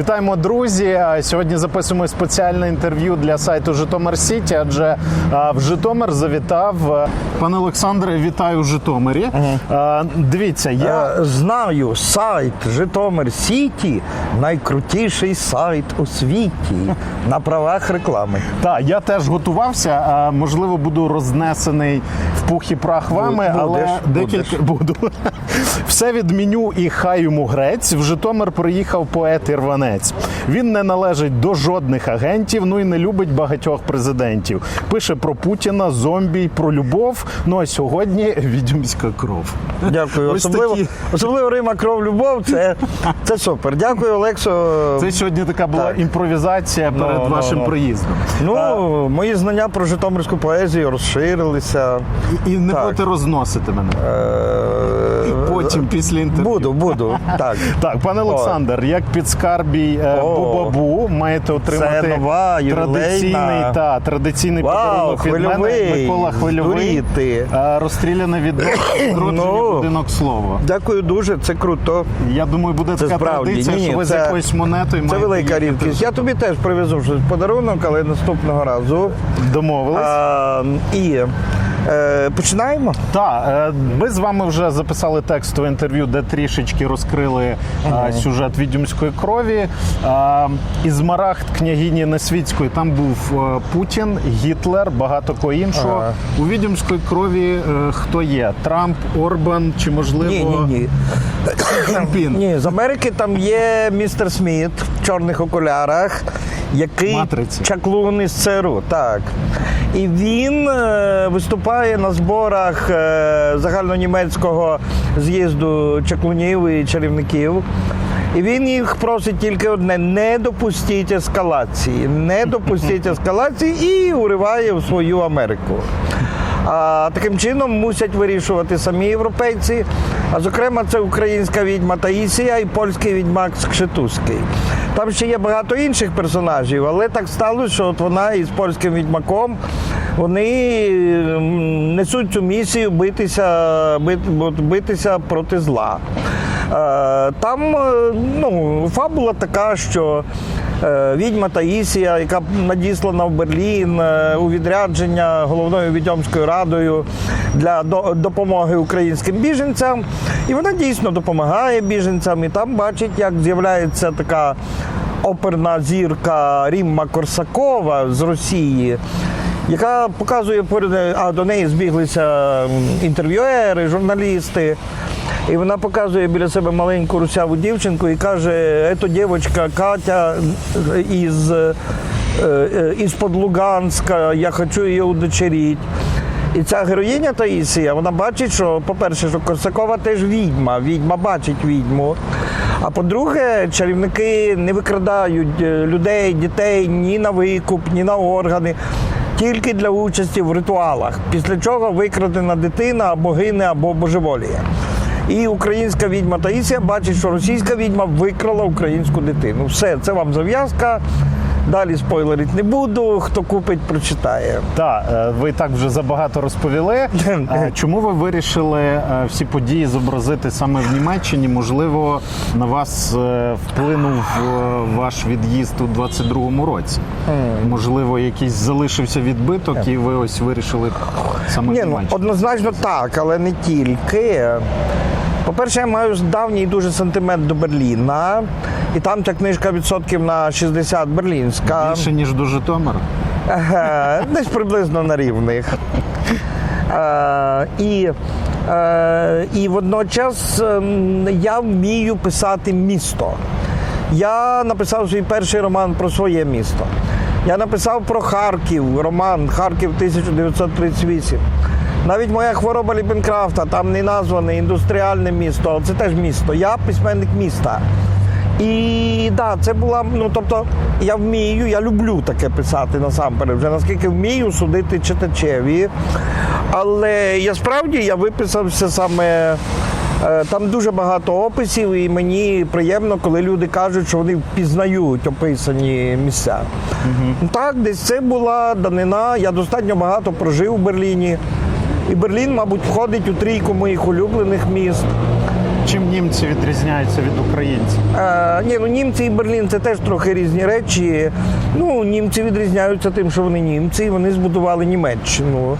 Вітаємо, друзі. Сьогодні записуємо спеціальне інтерв'ю для сайту Житомир Сіті, адже в Житомир завітав пане Олександре. Вітаю в Житомирі. А, Дивіться, я Я знаю сайт Житомир Сіті найкрутіший сайт у світі на правах реклами. та я теж готувався. Можливо, буду рознесений в пух і прах вами, Будеш, але декілька буду. Все відміню і хай йому грець. В Житомир приїхав поет Ірванець. Він не належить до жодних агентів, ну і не любить багатьох президентів. Пише про Путіна, зомбі, про любов. Ну а сьогодні відьомська кров. Дякую. Ось Особливо, такі. особливо Рима Кров Любов. Це, це супер. Дякую, Олексо. Це сьогодні така була Так. імпровізація перед Ну, ну, вашим ну. приїздом. Ну, А, мої знання про Житомирську поезію розширилися. і не так. будете розносити мене. Е, І потім після інтерв'ю. Буду, буду. Так. Так, пане Олександр, як підскарбій е, Бубабу маєте отримати Це нова, традиційний та традиційний Вау, подарунок від мене. Микола Хвильовий. здуріти. е, Розстріляне від Ну. будинок слова. Дякую дуже, це круто. Я думаю, буде Це така справді. традиція, Ні, що ви з це- якоюсь монетою Це велика рідкість. Я тобі теж привезу щось подарунок, але наступного разу. домовились. А, і е, починаємо. Так, е, ми з вами вже записали текстове інтерв'ю, де трішечки розкрили е, сюжет відьомської крові. Е, Із Марахт княгині Несвітської там був е, Путін, Гітлер, багато кого іншого. Ага. У відьомської крові е, хто є? Трамп, Орбан чи можливо Ні, ні, ні. Ні, з Америки там є містер Сміт в чорних окулярах, який Матриці. чаклун із ЦРУ. Так. І він е, виступає на зборах е, загальнонімецького з'їзду чаклунів і чарівників. І він їх просить тільки одне: не допустіть ескалації, не допустіть ескалації і уриває в свою Америку. А таким чином мусять вирішувати самі європейці. А зокрема, це українська відьма Таїсія і польський відьмак Скшетузький. Там ще є багато інших персонажів, але так сталося, що от вона із польським відьмаком вони несуть цю місію битися, битися проти зла. Е, Там е, ну, фабула така, що е, відьма Таїсія, яка надіслана в Берлін у відрядження головною відьомською радою для допомоги українським біженцям. І вона дійсно допомагає біженцям. І там бачить, як з'являється така оперна зірка Рімма Корсакова з Росії. Яка показує а до неї збіглися інтерв'юери, журналісти. І вона показує біля себе маленьку русяву дівчинку і каже: це дівчинка Катя із, е, е, із-под Луганська, я хочу її удочеріть. І ця героїня Таїсія, вона бачить, що, по-перше, що Корсакова теж відьма, відьма бачить відьму. А по-друге, чарівники не викрадають е, людей, дітей ні на викуп, ні на органи. Тільки для участі в ритуалах, після чого викрадена дитина або гине, або божеволіє. І українська відьма Таїсія бачить, що російська відьма викрала українську дитину. Все, це вам зав'язка. Далі спойлерить не буду. Хто купить, прочитає. Так, е, ви так вже забагато розповіли. Е, Чому ви вирішили е, всі події зобразити саме в Німеччині? Можливо, на вас вплинув ваш від'їзд у 22-му році? Можливо, якийсь залишився відбиток, і ви ось вирішили саме в Ні, ну, Німеччині? однозначно так, але не тільки. По-перше, я маю давній дуже сентимент до Берліна, і там ця книжка відсотків на 60 берлінська. Більше ніж до Житомира? Десь приблизно на рівних. Е, і, е, і водночас ем, я вмію писати місто. Я написав свій перший роман про своє місто. Я написав про Харків, роман Харків 1938. Навіть моя хвороба Ліпенкрафта, там не назване індустріальне місто, це теж місто. Я письменник міста. І да, це була. Ну тобто, я вмію, я люблю таке писати насамперед. Вже наскільки вмію судити читачеві. Але я справді я виписався саме. е, Там дуже багато описів, і мені приємно, коли люди кажуть, що вони впізнають описані місця. Ну, Так, десь це була данина. Я достатньо багато прожив у Берліні. І Берлін, мабуть, входить у трійку моїх улюблених міст. Чим німці відрізняються від українців? Е, ні, ну німці і Берлін це теж трохи різні речі. Ну, німці відрізняються тим, що вони німці, і вони збудували Німеччину.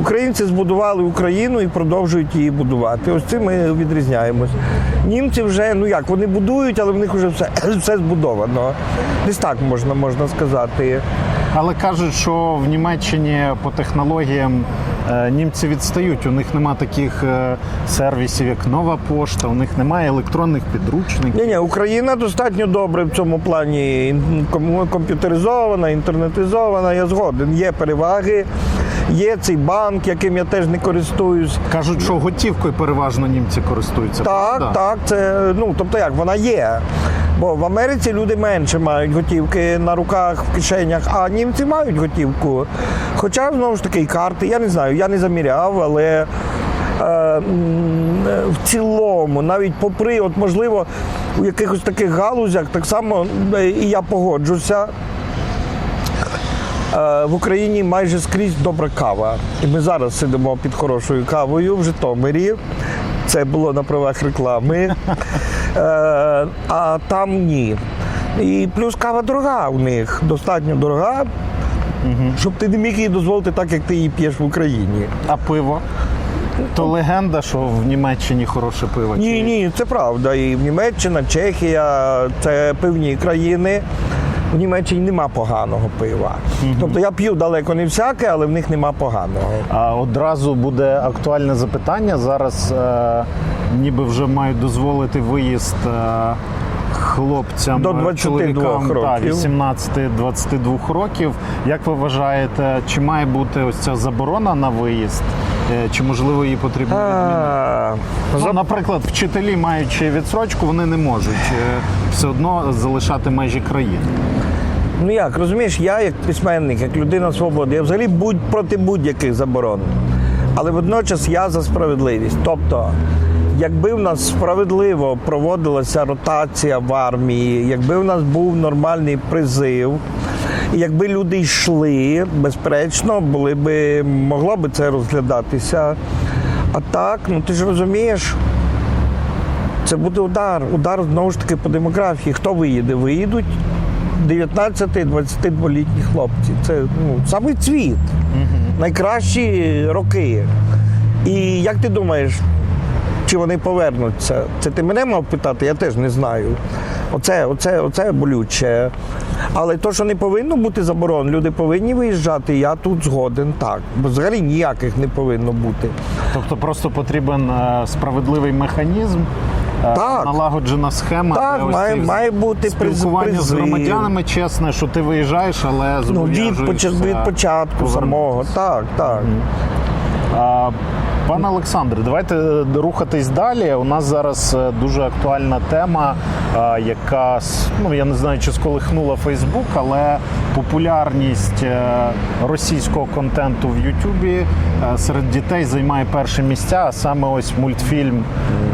Українці збудували Україну і продовжують її будувати. Ось цим ми відрізняємось. Німці вже, ну як, вони будують, але в них вже все, все збудовано. Десь так можна, можна сказати. Але кажуть, що в Німеччині по технологіям німці відстають. У них нема таких е, сервісів, як нова пошта, у них немає електронних підручників. Ні, ні, Україна достатньо добре в цьому плані комп'ютеризована, інтернетизована. Я згоден. Є переваги, є цей банк, яким я теж не користуюсь. Кажуть, що готівкою переважно німці користуються. Так, правда? так, це ну тобто як вона є. Бо в Америці люди менше мають готівки на руках, в кишенях, а німці мають готівку. Хоча знову ж таки карти, я не знаю, я не заміряв, але е, в цілому, навіть попри, от можливо, у якихось таких галузях, так само е, і я погоджуся. Е, В Україні майже скрізь добра кава. І ми зараз сидимо під хорошою кавою в Житомирі. Це було на правах реклами. Е, А там ні. І плюс кава дорога у них, достатньо дорога, щоб ти не міг її дозволити так, як ти її п'єш в Україні. А пиво? То легенда, що в Німеччині хороше пиво. Ні, ні, це правда. І Німеччина, Чехія це пивні країни. В Німеччині нема поганого пива. Тобто я п'ю далеко не всяке, але в них нема поганого. А одразу буде актуальне запитання. Зараз е, ніби вже мають дозволити виїзд е, хлопцям До е, 22 чоловікам та, років. 18-22 років. Як ви вважаєте, чи має бути ось ця заборона на виїзд? Е, Чи можливо її потрібно відмінити? Ну, наприклад, вчителі, маючи відсрочку, вони не можуть е, все одно залишати межі країни. Ну як, розумієш, я як письменник, як людина свободи, я взагалі будь проти будь-яких заборон. Але водночас я за справедливість. Тобто, якби в нас справедливо проводилася ротація в армії, якби в нас був нормальний призив, якби люди йшли, безперечно, були би, могло би це розглядатися. А так, ну ти ж розумієш, це буде удар. Удар знову ж таки по демографії. Хто виїде? Виїдуть 19-22-літні хлопці. Це ну, самий цвіт. Найкращі роки. І як ти думаєш, чи вони повернуться? Це ти мене мав питати, я теж не знаю. Оце, оце, оце болюче. Але то, що не повинно бути заборон, люди повинні виїжджати, я тут згоден так. Бо взагалі ніяких не повинно бути. Тобто просто потрібен е, справедливий механізм, е, Так. налагоджена схема. Так, має- має бути спілкування з громадянами чесне, що ти виїжджаєш, але Ну, від, від початку самого. Так, так. А, Пане Олександре, давайте е, рухатись далі. У нас зараз е, дуже актуальна тема, е, яка ну я не знаю, чи сколихнула Фейсбук, але популярність російського контенту в Ютубі серед дітей займає перші місця. А саме ось мультфільм,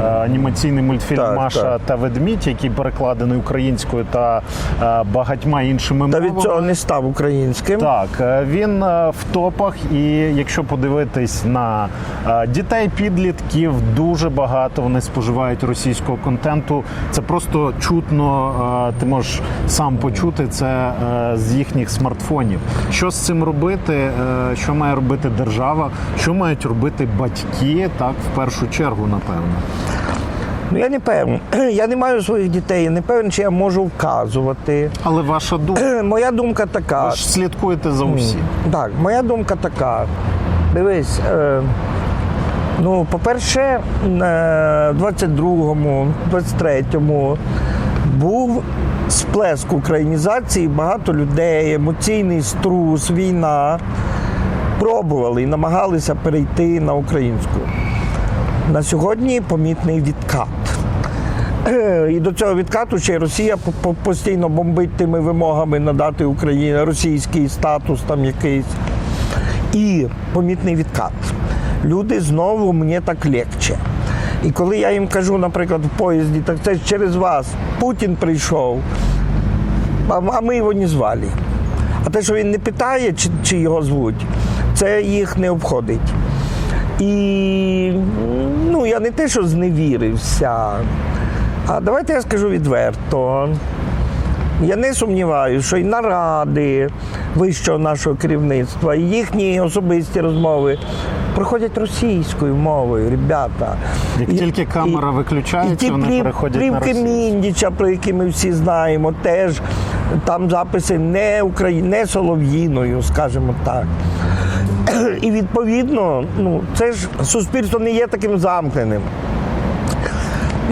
анімаційний мультфільм Так, Маша так. та ведмідь, який перекладений українською та багатьма іншими Та мовами. від цього не став українським. Так, він в топах, і якщо подивитись на е, дітей, підлітків, дуже багато вони споживають російського контенту. Це просто чутно, е, ти можеш сам почути це е, з їхніх смартфонів. Що з цим робити? Що має робити держава? Що мають робити батьки? Так, в першу чергу, напевно. Ну я не певен. Я не маю своїх дітей, я не певен, чи я можу вказувати. Але ваша думка, Моя думка така. ви ж слідкуєте за усім. Так, моя думка така. Дивись, е, ну, по-перше, в 22-му, 23-му був сплеск українізації, багато людей, емоційний струс, війна пробували і намагалися перейти на українську. На сьогодні помітний відкат. Е, І до цього відкату ще й Росія по- по- постійно бомбить тими вимогами надати Україні російський статус там якийсь. І помітний відкат. Люди знову мені так легче. І коли я їм кажу, наприклад, в поїзді, так це через вас Путін прийшов, а, ми його не звали. А те, що він не питає, чи, чи його звуть, це їх не обходить. І ну, я не те, що зневірився, а давайте я скажу відверто. Я не сумніваюся, що і наради вищого нашого керівництва, і їхні особисті розмови проходять російською мовою, ребята. Як І- тільки камера і- виключається, і ті вони переходять на російську. Міндіча, про які ми всі знаємо, теж там записи не Украї... не солов'їною, скажімо так. І відповідно, ну це ж суспільство не є таким замкненим.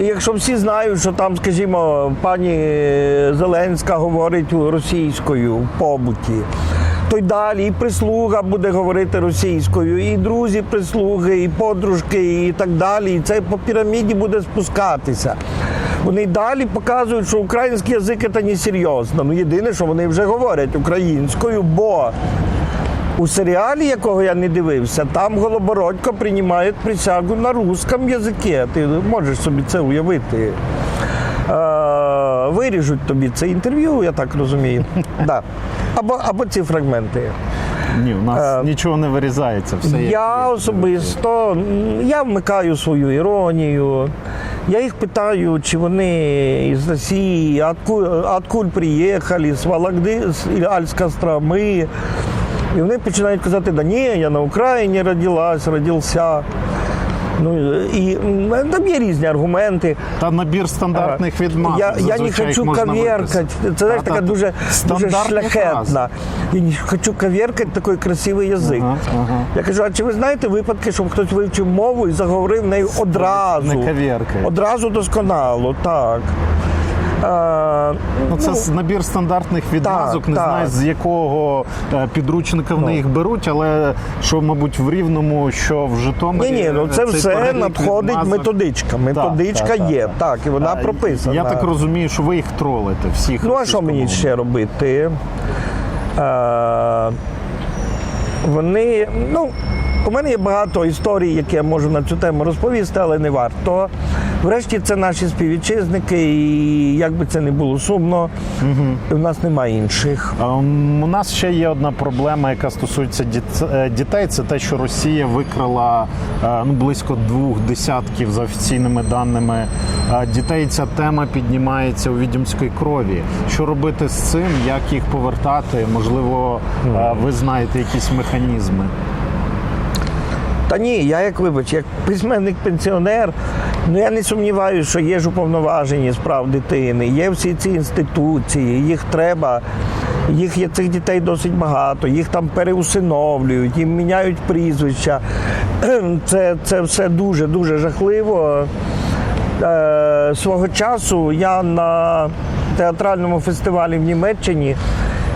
І якщо всі знають, що там, скажімо, пані Зеленська говорить російською в побуті, то й далі і прислуга буде говорити російською, і друзі прислуги, і подружки, і так далі. І це по піраміді буде спускатися. Вони й далі показують, що український язик це не серйозно. Ну єдине, що вони вже говорять українською, бо у серіалі, якого я не дивився, там Голобородько приймає присягу на русском язикі. Ти можеш собі це уявити. Е, виріжуть тобі це інтерв'ю, я так розумію. Да. Або, або ці фрагменти. Ні, у нас Е, нічого не вирізається. Все Я є. особисто я вмикаю свою іронію. Я їх питаю, чи вони із Росії, откуль, откуль приїхали, з Вологди, з Альська Остроми. І вони починають казати, да ні, я на Україні родилась, родився. Ну, і там є різні аргументи. Та набір стандартних відмазок. Я, я не хочу коверкать. Це знаєш, Та, така та, дуже, дуже шляхетна. Я не хочу коверкать такий красивий язик. Ага, ага. Я кажу, а чи ви знаєте випадки, щоб хтось вивчив мову і заговорив нею одразу? Не. Одразу досконало, так. Е, Ну, це з- набір стандартних відмазок, не так. знаю з якого е, підручника вони Ну. їх беруть, але що, мабуть, в Рівному, що в Житомирі. ні, ні, ну це е, все надходить відмазок- методичка. Методичка так, так, є, так. так, і вона прописана. Я так розумію, що ви їх тролите всіх. Ну, а що мені ще робити? Е, вони, ну, у мене є багато історій, які я можу на цю тему розповісти, але не варто. Врешті це наші співвітчизники, і як би це не було сумно, у нас немає інших. У нас ще є одна проблема, яка стосується е, дітей. Це те, що Росія викрала е, ну, близько двох десятків за офіційними даними дітей. Ця тема піднімається у відьомській крові. Що робити з цим? Як їх повертати? Можливо, е, ви знаєте якісь механізми. Та ні, я як вибач, як письменник-пенсіонер, ну я не сумніваюся, що є ж уповноважені справ дитини, є всі ці інституції, їх треба. Їх є цих дітей досить багато, їх там переусиновлюють, їм міняють прізвища. Це, це все дуже дуже жахливо. Е, свого часу я на театральному фестивалі в Німеччині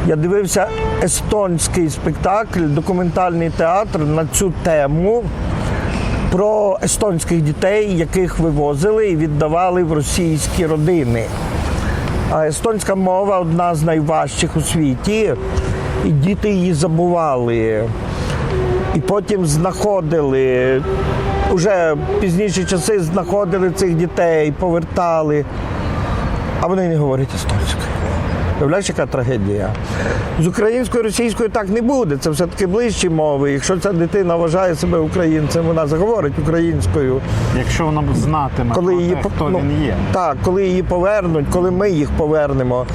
я дивився естонський спектакль, документальний театр на цю тему про естонських дітей, яких вивозили і віддавали в російські родини. А естонська мова одна з найважчих у світі, і діти її забували. І потім знаходили, уже пізніші часи знаходили цих дітей, повертали, а вони не говорять естонською. Уявляєш, яка трагедія? З українською, російською так не буде. Це все-таки ближчі мови. Якщо ця дитина вважає себе українцем, вона заговорить українською. Якщо вона знатиме, Коли її хто ну, він є. Так, коли її повернуть, коли ми їх повернемо.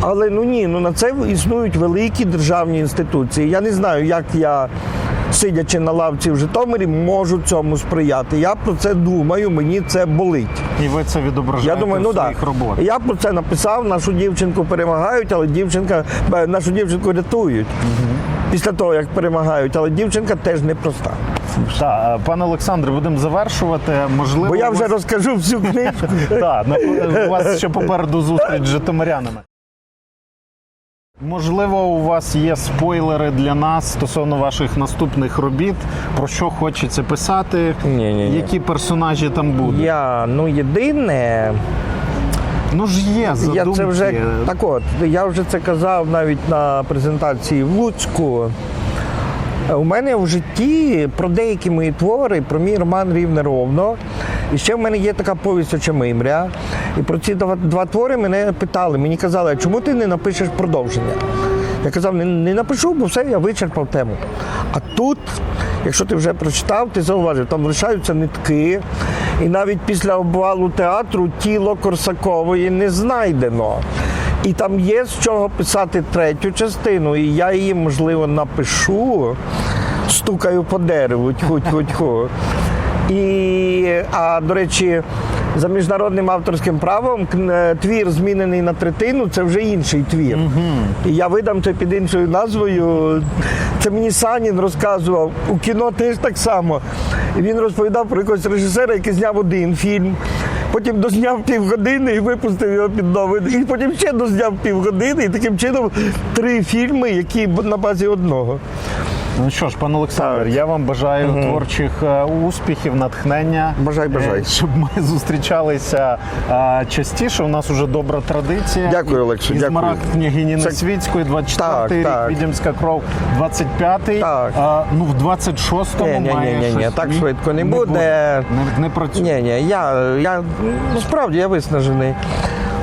Але ну ні, ну на це існують великі державні інституції. Я не знаю, як я, сидячи на лавці в Житомирі, можу цьому сприяти. Я про це думаю, мені це болить. І ви це відображаєте Я думаю, ну в своїх роботах. Я про це написав, нашу дівчинку перемагають, але дівчинка, е, нашу дівчинку рятують. Після того, як перемагають, але дівчинка теж непроста. Так, пане Олександре, будемо завершувати. Можливо, Бо я вже вас- розкажу всю книжку. Так, у вас ще попереду зустріч з житомирянами. Можливо, у вас є спойлери для нас стосовно ваших наступних робіт, про що хочеться писати, Ні-ні-ні. які персонажі там будуть. Я ну єдине. Ну ж є задумки. Я це вже так от, я вже це казав навіть на презентації в Луцьку. У мене в житті про деякі мої твори, про мій роман Рівне ровно. І ще в мене є така повість Очемимря. І про ці два, два твори мене питали. Мені казали, а чому ти не напишеш продовження? Я казав, не, не напишу, бо все, я вичерпав тему. А тут Якщо ти вже прочитав, ти зауважив, там лишаються нитки. І навіть після обвалу театру тіло Корсакової не знайдено. І там є з чого писати третю частину, і я її, можливо, напишу, стукаю по дереву, тьху, тьху, тьху. І, а до речі, за міжнародним авторським правом е, твір, змінений на третину, це вже інший твір. І я видам це під іншою назвою. Це мені Санін розказував. У кіно теж так само. І він розповідав про якогось режисера, який зняв один фільм. Потім дозняв півгодини і випустив його під новий. І потім ще дозняв півгодини, і таким чином три фільми, які на базі одного. Ну що ж, пане Олександр, я вам бажаю творчих е, успіхів, натхнення. Бажай, бажай. Е, Щоб ми зустрічалися е, частіше. У нас уже добра традиція. Дякую, Олексій, І дякую. Змарагд княгині Це- Несвітської, 24-й Так, рік, так. Відімська кров, 25-й. Так. Ну, в 26-му Ні, ні, ні, має ні, ні, щось- так швидко не Не буде. Не, не працює. Ні, ні, я, я ну, справді я виснажений.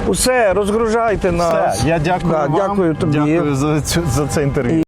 Усе, розгружайте нас. Все, я дякую Да, вам. Дякую тобі. Дякую за, цю- за це інтерв'ю.